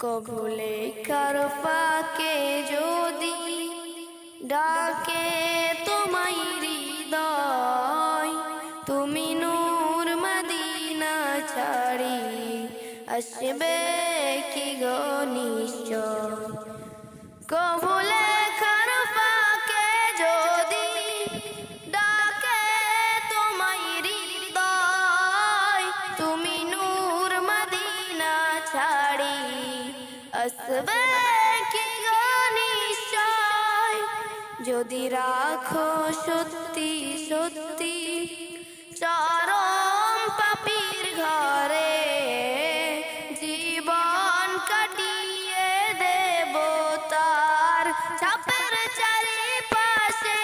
কবলে কারপাকে যদি ডাকে তোমায় হৃদয়, তুমি নূর মদিনা ছাড়ি, আসবে কি গো নিশ্চয়? কবলে আসবে কি নিশ্চয়? যদি রাখো সত্যি সত্যি, চরম পাপির ঘরে জীবন কাটিয়ে দেব তার চাপের চারিপাশে।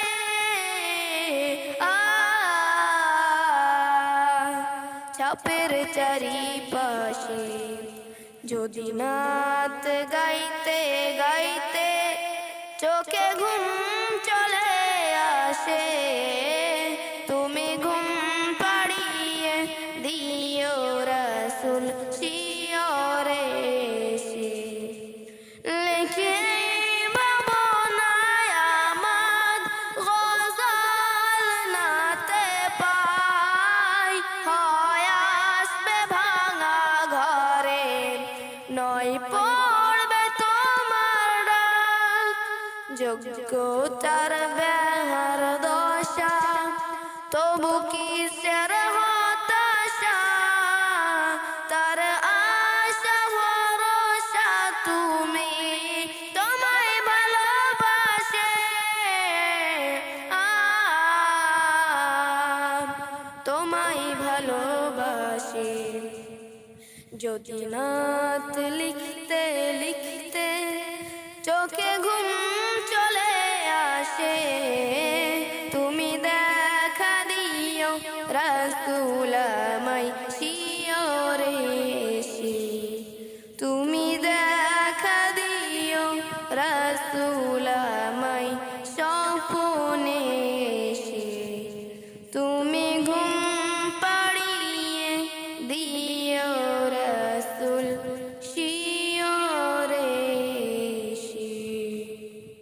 চাপের চারিপাশে। যদি নাত গাইতে গাইতে চোখে ঘুম চলে আসে। যোগ্যতার ব্যাহার দশা, তবু কিসের হতাশা? তার আশা, ভরসা তুমি তোমায় ভালোবাসে। তোমায় ভালোবাসে। যদি নাত লিখতে রাসুলামাই শিয়রে সে তুমি দেখা দিও রাসুলা